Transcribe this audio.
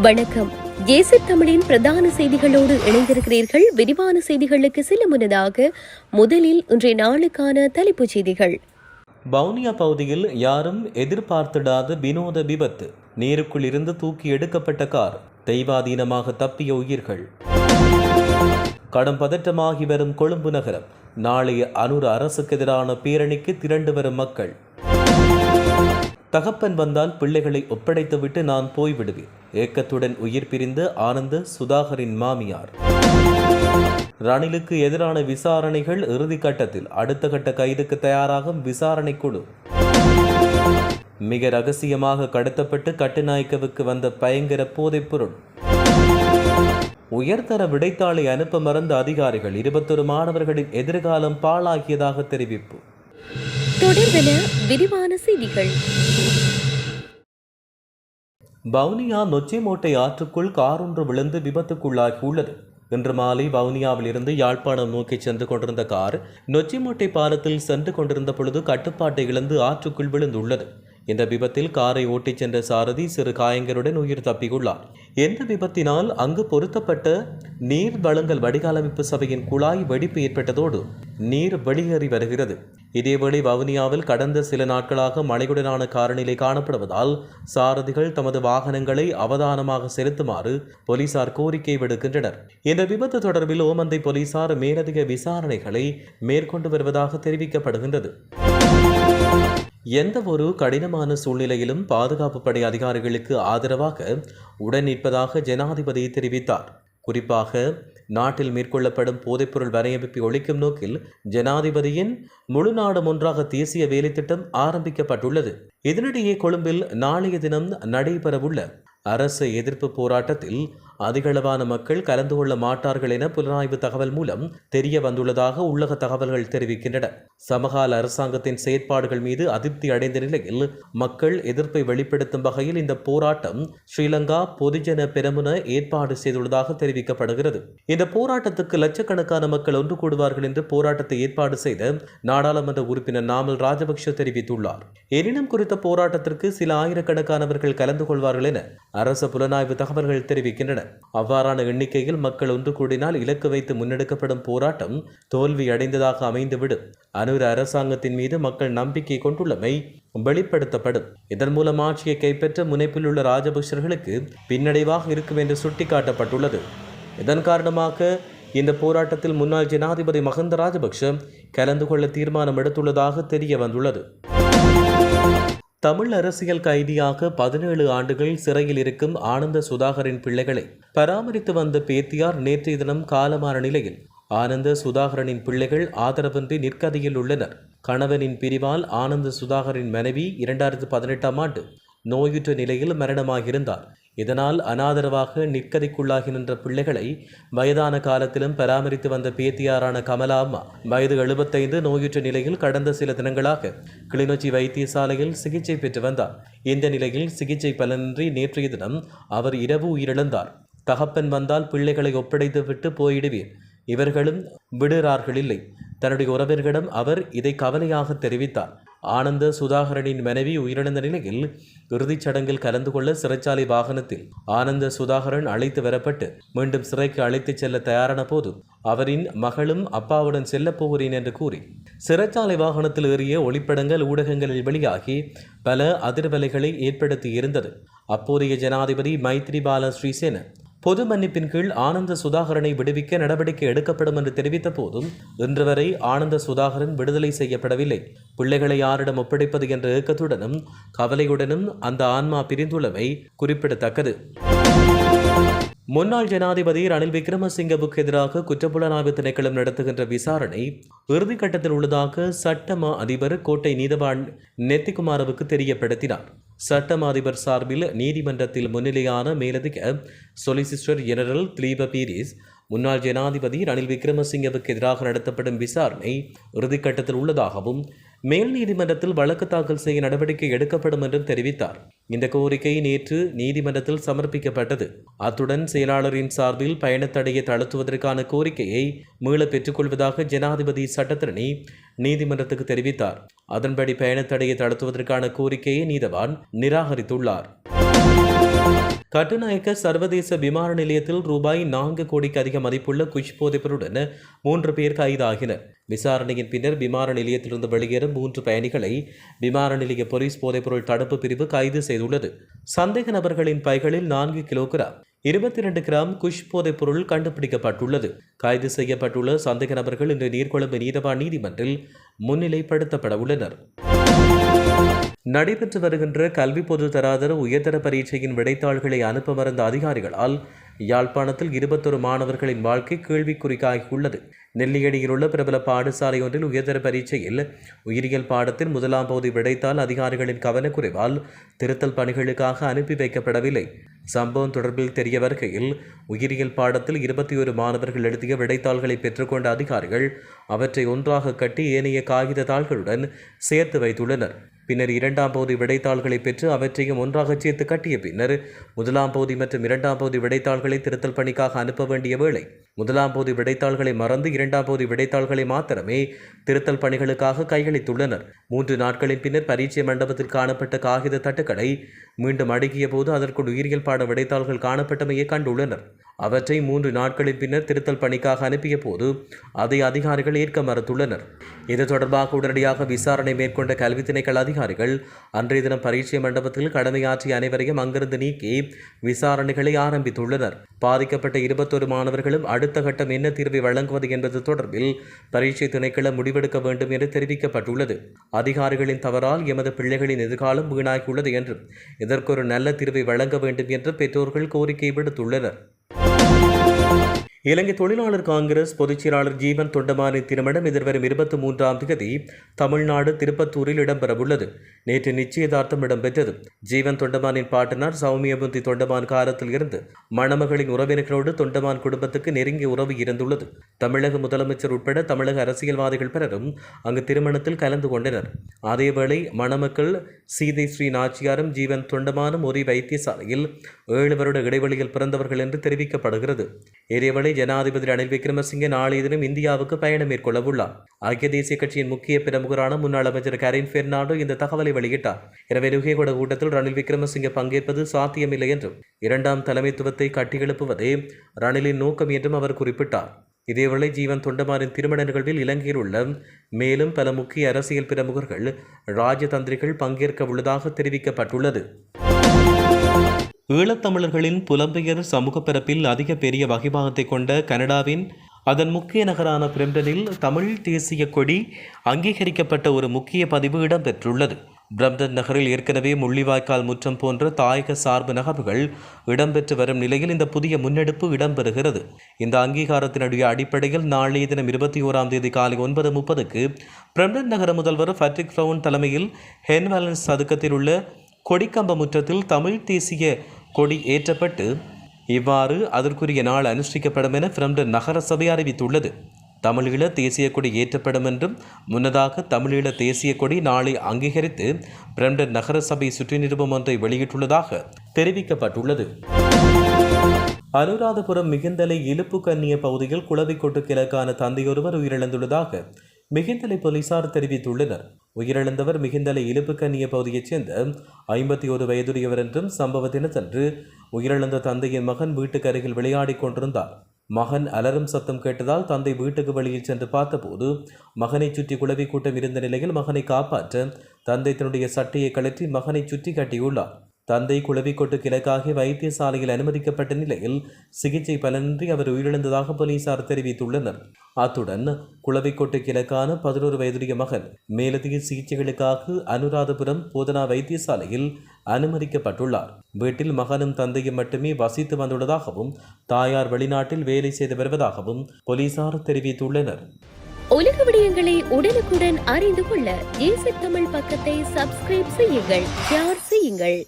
வணக்கம். ஏசி தமிழின் பிரதான செய்திகளோடு இணைந்திருக்கிறீர்கள். விரிவான செய்திகளுக்கு செல்ல முன்னதாக முதலில் இன்றைய நாளுக்கான தலைப்புச் செய்திகள். வவுனியா பகுதியில் யாரும் எதிர்பார்த்திடாத வினோத விபத்து. நீருக்குள் இருந்து தூக்கி எடுக்கப்பட்ட கார் தெய்வாதீனமாக தப்பிய உயிர்கள். கடும் பதற்றமாகி வரும் கொழும்பு நகரம். நாளைய அனுர அரசுக்கு எதிரான பேரணிக்கு திரண்டு வரும் மக்கள். தகப்பன் வந்தால் பிள்ளைகளை ஒப்படைத்துவிட்டு நான் போய்விடுவேன். ஏக்கத்துடன் உயிர் பிரிந்த ஆனந்த சுதாகரின் மாமியார். ரணிலுக்கு எதிரான விசாரணைகள் இறுதி கட்டத்தில் அடுத்த கட்ட கைதுக்கு தயாராகும் விசாரணை குழு. மிக ரகசியமாக கடத்தப்பட்டு கட்டுநாயக்கவுக்கு வந்த பயங்கர போதைப் பொருள். உயர்தர விடைத்தாளை அனுப்ப மறந்த அதிகாரிகள் இருபத்தொரு மாணவர்களின் எதிர்காலம் பாழாகியதாக தெரிவிப்பு. தொடர்பென விரிவான செய்திகள். வவுனியா நொச்சிமோட்டை ஆற்றுக்குள் காரொன்று விழுந்து விபத்துக்குள்ளாகியுள்ளது. இன்று மாலை வவுனியாவில் இருந்து யாழ்ப்பாணம் நோக்கி சென்று கொண்டிருந்த கார் நொச்சிமோட்டை பாலத்தில் சென்று கொண்டிருந்த பொழுது கட்டுப்பாட்டை இழந்து ஆற்றுக்குள் விழுந்துள்ளது. இந்த விபத்தில் காரை ஓட்டிச் சென்ற சாரதி சிறு காயங்களுடன் உயிர் தப்பியுள்ளார். எந்த விபத்தினால் அங்கு பொருத்தப்பட்ட நீர் வழங்கல் வடிகாலமைப்பு சபையின் குழாய் வெடிப்பு ஏற்பட்டதோடு நீர் வெளியேறி வருகிறது. இதேவேளை வவுனியாவில் கடந்த சில நாட்களாக மழையுடனான காலநிலை காணப்படுவதால் சாரதிகள் தமது வாகனங்களை அவதானமாக செலுத்துமாறு போலீசார் கோரிக்கை விடுக்கின்றனர். இந்த விபத்து தொடர்பில் ஓமந்தை போலீசார் மேலதிக விசாரணைகளை மேற்கொண்டு வருவதாக தெரிவிக்கப்படுகின்றது. எந்த ஒரு கடினமான சூழ்நிலையிலும் பாதுகாப்பு படை அதிகாரிகளுக்கு ஆதரவாக உடன் நிற்பதாக ஜனாதிபதி தெரிவித்தார். குறிப்பாக நாட்டில் மேற்கொள்ளப்படும் போதைப்பொருள் வரையமைப்பை ஒழிக்கும் நோக்கில் ஜனாதிபதியின் முழு நாடும் ஒன்றாக தேசிய வேலைத்திட்டம் ஆரம்பிக்கப்பட்டுள்ளது. இதனிடையே கொழும்பில் நாளைய தினம் நடைபெறவுள்ள அரசு எதிர்ப்பு போராட்டத்தில் அதிகளவான மக்கள் கலந்து கொள்ள மாட்டார்கள் என புலனாய்வு தகவல் மூலம் தெரிய வந்துள்ளதாக உள்ளக தகவல்கள் தெரிவிக்கின்றன. சமகால அரசாங்கத்தின் செயற்பாடுகள் மீது அதிருப்தி அடைந்த நிலையில் மக்கள் எதிர்ப்பை வெளிப்படுத்தும் வகையில் இந்த போராட்டம் ஸ்ரீலங்கா பொதுஜன பெருமுன ஏற்பாடு செய்துள்ளதாக தெரிவிக்கப்படுகிறது. இந்த போராட்டத்துக்கு லட்சக்கணக்கான மக்கள் ஒன்று கூடுவார்கள் என்று போராட்டத்தை ஏற்பாடு செய்த நாடாளுமன்ற உறுப்பினர் நாமல் ராஜபக்ஷ தெரிவித்துள்ளார். எனினும் குறித்த போராட்டத்திற்கு சில ஆயிரக்கணக்கானவர்கள் கலந்து கொள்வார்கள் என அரசு புலனாய்வு தகவல்கள் தெரிவிக்கின்றன. அவ்வாறான எண்ணிக்கையில் மக்கள் ஒன்று கூடினால் இலக்கு வைத்து முன்னெடுக்கப்படும் போராட்டம் தோல்வி அடைந்ததாக அமைந்துவிடும். அனுர அரசாங்கத்தின் மீது மக்கள் நம்பிக்கை கொண்டுள்ளமை வெளிப்படுத்தப்படும். இதன் மூலம் ஆட்சியை கைப்பற்ற முனைப்பில் உள்ள ராஜபக்சர்களுக்கு பின்னடைவாக இருக்கும் என்று சுட்டிக்காட்டப்பட்டுள்ளது. இதன் காரணமாக இந்த போராட்டத்தில் முன்னாள் ஜனாதிபதி மஹந்த ராஜபக்ஷ கலந்து கொள்ள தீர்மானம் எடுத்துள்ளதாக தெரிய வந்துள்ளது தமிழ் அரசியல் கைதியாக பதினேழு ஆண்டுகள் சிறையில் இருக்கும் ஆனந்த சுதாகரின் பிள்ளைகளை பராமரித்து வந்த பேத்தியார் நேற்றைய தினம் காலமான நிலையில் ஆனந்த சுதாகரனின் பிள்ளைகள் ஆதரவின்றி நிற்கதியில் உள்ளனர். கணவனின் பிரிவால் ஆனந்த சுதாகரின் மனைவி இரண்டாயிரத்து பதினெட்டாம் ஆண்டு நோயுற்ற நிலையில் மரணமாகியிருந்தார். இதனால் அனாதரவாக நிற்கதிக்குள்ளாகி நின்ற பிள்ளைகளை வயதான காலத்திலும் பராமரித்து வந்த பேத்தியாரான கமலா அம்மா வயது எழுபத்தைந்து நோயுற்ற நிலையில் கடந்த சில தினங்களாக கிளிநொச்சி வைத்தியசாலையில் சிகிச்சை பெற்று வந்தார். இந்த நிலையில் சிகிச்சை பலனின்றி நேற்றைய தினம் அவர் இரவு உயிரிழந்தார். தகப்பன் வந்தால் பிள்ளைகளை ஒப்படைத்து விட்டு போயிடுவீர் இவர்களும் விடுறார்கள் இல்லை. தன்னுடைய உறவினர்களிடம் அவர் இதை கவலையாக தெரிவித்தார். ஆனந்த சுதாகரனின் மனைவி உயிரிழந்த நிலையில் இறுதிச் சடங்கில் கலந்து கொள்ள சிறைச்சாலை வாகனத்தில் ஆனந்த சுதாகரன் அழைத்து வரப்பட்டு மீண்டும் சிறைக்கு அழைத்துச் செல்ல தயாரான போது அவரின் மகளும் அப்பாவுடன் செல்லப் போகிறேன் என்று கூறி சிறைச்சாலை வாகனத்தில் ஏறிய ஒளிப்படங்கள் ஊடகங்களில் வெளியாகி பல அதிர்வலைகளை ஏற்படுத்தி இருந்தது. அப்போதைய ஜனாதிபதி மைத்ரிபால ஸ்ரீசேன பொது மன்னிப்பின் கீழ் ஆனந்த சுதாகரனை விடுவிக்க நடவடிக்கை எடுக்கப்படும் என்று தெரிவித்த போதும் இன்று வரை ஆனந்த சுதாகரன் விடுதலை செய்யப்படவில்லை. பிள்ளைகளை யாரிடம் ஒப்படைப்பது என்ற ஏக்கத்துடனும் கவலையுடனும் அந்த ஆன்மா பிரிந்துள்ளமை குறிப்பிடத்தக்கது. முன்னாள் ஜனாதிபதி ரணில் விக்ரமசிங்கவுக்கு எதிராக குற்றப்புலனாய்வு திணைக்களம் நடத்துகின்ற விசாரணை இறுதிக்கட்டத்தில் உள்ளதாக சட்டமா அதிபர் கோட்டை நீதவான் நெத்திகுமாரவுக்கு தெரியப்படுத்தினார். சட்டம் அதிபர் சார்பில் நீதிமன்றத்தில் முன்னிலையான மேலதிக சொலிசிஸ்டர் ஜெனரல் திலீப பீரிஸ் முன்னாள் ஜனாதிபதி ரணில் விக்ரமசிங்கவுக்கு எதிராக நடத்தப்படும் விசாரணை இறுதிக்கட்டத்தில் உள்ளதாகவும் மேல் நீதிமன்றத்தில் வழக்கு தாக்கல் செய்ய நடவடிக்கை எடுக்கப்படும் என்றும் தெரிவித்தார். இந்த கோரிக்கை நேற்று நீதிமன்றத்தில் சமர்ப்பிக்கப்பட்டது. அத்துடன் செயலாளரின் சார்பில் பயணத்தடையை தளர்த்துவதற்கான கோரிக்கையை மீள பெற்றுக்கொள்வதாக ஜனாதிபதி சட்டத்திரணி நீதிமன்றத்துக்கு தெரிவித்தார். அதன்படி பயணத்தடையை தளர்த்துவதற்கான கோரிக்கையை நீதவான் நிராகரித்துள்ளார். கட்டுநாயக்க சர்வதேச விமான நிலையத்தில் ரூபாய் நான்கு கோடிக்கு அதிக மதிப்புள்ள குஷ் போதைப்பொருடன் மூன்று பேர் கைதாகினர். விசாரணையின் பின்னர் விமான நிலையத்திலிருந்து வெளியேறும் மூன்று பயணிகளை விமான நிலைய போலீஸ் போதைப்பொருள் தடுப்பு பிரிவு கைது செய்துள்ளது. சந்தேக நபர்களின் பைகளில் நான்கு கிலோகிராம் இருபத்தி இரண்டு கிராம் குஷ் போதைப் பொருள் கண்டுபிடிக்கப்பட்டுள்ளது. கைது செய்யப்பட்டுள்ள சந்தேக நபர்கள் இன்று நீர்கொழும்பு நீதவான் நீதிமன்றில் முன்னிலைப்படுத்தப்பட உள்ளனர். நடைபெற்று வருகின்ற கல்வி பொது தராதர உயர்தர பரீட்சையின் விடைத்தாள்களை அனுப்ப மறந்த அதிகாரிகளால் யாழ்ப்பாணத்தில் இருபத்தொரு மாணவர்களின் வாழ்க்கை கேள்விக்குறிக்காகியுள்ளது. நெல்லியடியில் உள்ள பிரபல பாடசாலை ஒன்றில் உயர்தர பரீட்சையில் உயிரியல் பாடத்தின் முதலாம் பகுதி விடைத்தாள் அதிகாரிகளின் கவனக்குறைவால் திருத்தல் பணிகளுக்காக அனுப்பி வைக்கப்படவில்லை. சம்பவம் தொடர்பில் தெரிய வருகையில் உயிரியல் பாடத்தில் இருபத்தி ஒரு மாணவர்கள் எழுதிய விடைத்தாள்களை பெற்றுக்கொண்ட அதிகாரிகள் அவற்றை ஒன்றாக கட்டி ஏனைய காகித தாள்களுடன் சேர்த்து வைத்துள்ளனர். பின்னர் இரண்டாம் பகுதி விடைத்தாள்களை பெற்று அவற்றையும் ஒன்றாக சேர்த்து கட்டிய பின்னர் முதலாம் பகுதி மற்றும் இரண்டாம் பகுதி விடைத்தாள்களை திருத்தல் பணிக்காக அனுப்ப வேண்டிய வேளை முதலாம் பகுதி விடைத்தாள்களை மறந்து இரண்டாம் பகுதி விடைத்தாள்களை மாத்திரமே திருத்தல் பணிகளுக்காக கையளித்துள்ளனர். மூன்று நாட்களின் பின்னர் பரீட்சை மண்டபத்தில் காணப்பட்ட காகித தட்டுக்களை மீண்டும் அடுக்கிய போது அதற்குள் உயிரியல் பாட விடைத்தாள்கள் காணப்பட்டமையை கண்டுள்ளனர். அவற்றை மூன்று நாட்களின் பின்னர் திருத்தல் பணிக்காக அனுப்பிய போது அதை அதிகாரிகள் ஏற்க மறுத்துள்ளனர். இது தொடர்பாக உடனடியாக விசாரணை மேற்கொண்ட கல்வி திணைக்கள அதிகாரிகள் அன்றைய தினம் பரீட்சை மண்டபத்தில் கடமையாற்றிய அனைவரையும் அங்கிருந்து நீக்கி விசாரணைகளை ஆரம்பித்துள்ளனர். பாதிக்கப்பட்ட இருபத்தொரு மாணவர்களும் அடுத்த கட்டம் என்ன தீர்வை வழங்குவது என்பது தொடர்பில் பரீட்சை திணைக்களம் முடிவெடுக்க வேண்டும் என்று தெரிவிக்கப்பட்டுள்ளது. அதிகாரிகளின் தவறால் எமது பிள்ளைகளின் எதிர்காலம் வீணாகியுள்ளது என்றும் இதற்கு ஒரு நல்ல தீர்வை வழங்க வேண்டும் என்று பெற்றோர்கள் கோரிக்கை விடுத்துள்ளனர். இலங்கை தொழிலாளர் காங்கிரஸ் பொதுச்செயலாளர் ஜீவன் தொண்டமானின் திருமணம் எதிர்வரும் இருபத்தி மூன்றாம் தேதி தமிழ்நாடு திருப்பத்தூரில் இடம்பெறவுள்ளது. நேற்று நிச்சயதார்த்தம் இடம்பெற்றது. ஜீவன் தொண்டமானின் பாட்டனார் சௌமியபுந்தி தொண்டமான் காலத்தில் இருந்து மணமகளின் உறவினர்களோடு தொண்டமான் குடும்பத்துக்கு நெருங்கிய உறவு இருந்துள்ளது. தமிழக முதலமைச்சர் உட்பட தமிழக அரசியல்வாதிகள் பலரும் அங்கு திருமணத்தில் கலந்து கொண்டனர். அதேவேளை மணமக்கள் சீதை ஸ்ரீ நாச்சியாரும் ஜீவன் தொண்டமானும் ஒரே வைத்தியசாலையில் ஏழு வருட இடைவெளியில் பிறந்தவர்கள் என்று தெரிவிக்கப்படுகிறது. இதேவேளை ஜனாதிபதி ரணில் விக்ரமசிங்கே நாளைய தினம் இந்தியாவுக்கு பயணம் மேற்கொள்ள உள்ளார் ஐக்கிய தேசிய கட்சியின் முக்கிய பிரமுகரான முன்னாள் அமைச்சர் கரீன் பெர்னாண்டோ இந்த தகவலை வெளியிட்டார். எனவே நுகைகூட கூட்டத்தில் ரணில் விக்ரமசிங்கே பங்கேற்பது சாத்தியமில்லை என்றும் இரண்டாம் தலைமைத்துவத்தை கட்டியெழுப்புவதே ரணிலின் நோக்கம் என்றும் அவர் குறிப்பிட்டார். இதேவேளை ஜீவன் தொண்டமாரின் திருமண நிகழ்வில் இலங்கையில் உள்ள மேலும் பல முக்கிய அரசியல் பிரமுகர்கள் ராஜதந்திரிகள் பங்கேற்க உள்ளதாக தெரிவிக்கப்பட்டுள்ளது. ஈழத்தமிழர்களின் புலம்பெயர் சமூக பிறப்பில் அதிக பெரிய வகிபாகத்தை கொண்ட கனடாவின் அதன் முக்கிய நகரான பிரம்டனில் தமிழ் தேசிய கொடி அங்கீகரிக்கப்பட்ட ஒரு முக்கிய பதிவு இடம்பெற்றுள்ளது. பிரம்டன் நகரில் ஏற்கனவே முள்ளிவாய்க்கால் முற்றம் போன்ற தாயக சார்பு நகர்வுகள் இடம்பெற்று வரும் நிலையில் இந்த புதிய முன்னெடுப்பு இடம்பெறுகிறது. இந்த அங்கீகாரத்தினுடைய அடிப்படையில் நாளைய தினம் இருபத்தி ஓராம் தேதி காலை ஒன்பது முப்பதுக்கு பிரம்டன் நகர முதல்வர் ஃபட்ரிக் ஃப்ரவுன் தலைமையில் ஹென்வேலன்ஸ் சதுக்கத்தில் உள்ள கொடிக்கம்ப முற்றத்தில் தமிழ் தேசிய கொடி ஏற்றப்பட்டு இவ்வாறு அதற்குரிய நாள் அனுஷ்டிக்கப்படும் என பிரம்டன் நகர சபை அறிவித்துள்ளது. தமிழீழ தேசிய கொடி ஏற்றப்படும் என்றும் முன்னதாக தமிழீழ தேசிய கொடி நாளை அங்கீகரித்து பிரம்டன் நகர சபை சுற்றி நிருபம் ஒன்றை வெளியிட்டுள்ளதாக தெரிவிக்கப்பட்டுள்ளது. அனுராதபுரம் மிகுந்தலை இழுப்பு கன்னிய பகுதியில் குளவிக்கொட்டு கிழக்கான தந்தையொருவர் உயிரிழந்துள்ளதாக மிகுந்தலை போலீசார் தெரிவித்துள்ளனர். உயிரிழந்தவர் மிகுந்தலை இழுப்புக்கண்ணிய பகுதியைச் சேர்ந்த ஐம்பத்தி ஒரு வயதுடையவர் என்றும் சம்பவ தினத்தன்று உயிரிழந்த தந்தையின் மகன் வீட்டுக்கு அருகில் விளையாடிக் கொண்டிருந்தார். மகன் அலறும் சத்தம் கேட்டதால் தந்தை வீட்டுக்கு வெளியில் சென்று பார்த்தபோது மகனை சுற்றி குளவி கூட்டம் இருந்த நிலையில் மகனை காப்பாற்ற தந்தை தன்னுடைய சட்டையை கழற்றி மகனை சுற்றி கட்டியுள்ளார். தந்தை குளவிக்கொட்டு கிழக்காகி வைத்தியசாலையில் அனுமதிக்கப்பட்ட நிலையில் சிகிச்சை பலனின்றி அவர் உயிரிழந்ததாக போலீசார் தெரிவித்துள்ளனர். அத்துடன் குளவிக்கொட்டு கிழக்கான பதினோரு வயதுடைய மகன் மேலதிக சிகிச்சைகளுக்காக அனுராதபுரம் போதனா வைத்தியசாலையில் அனுமதிக்கப்பட்டுள்ளார். வீட்டில் மகனும் தந்தையும் மட்டுமே வசித்து வந்துள்ளதாகவும் தாயார் வெளிநாட்டில் வேலை செய்து வருவதாகவும் போலீசார் தெரிவித்துள்ளனர். உலக விடயங்களை உடனுக்குடன் அறிந்து கொள்ள ஏசி தமிழ் பக்கத்தை சப்ஸ்கிரைப் செய்யுங்கள் ஷேர் செய்யுங்கள்.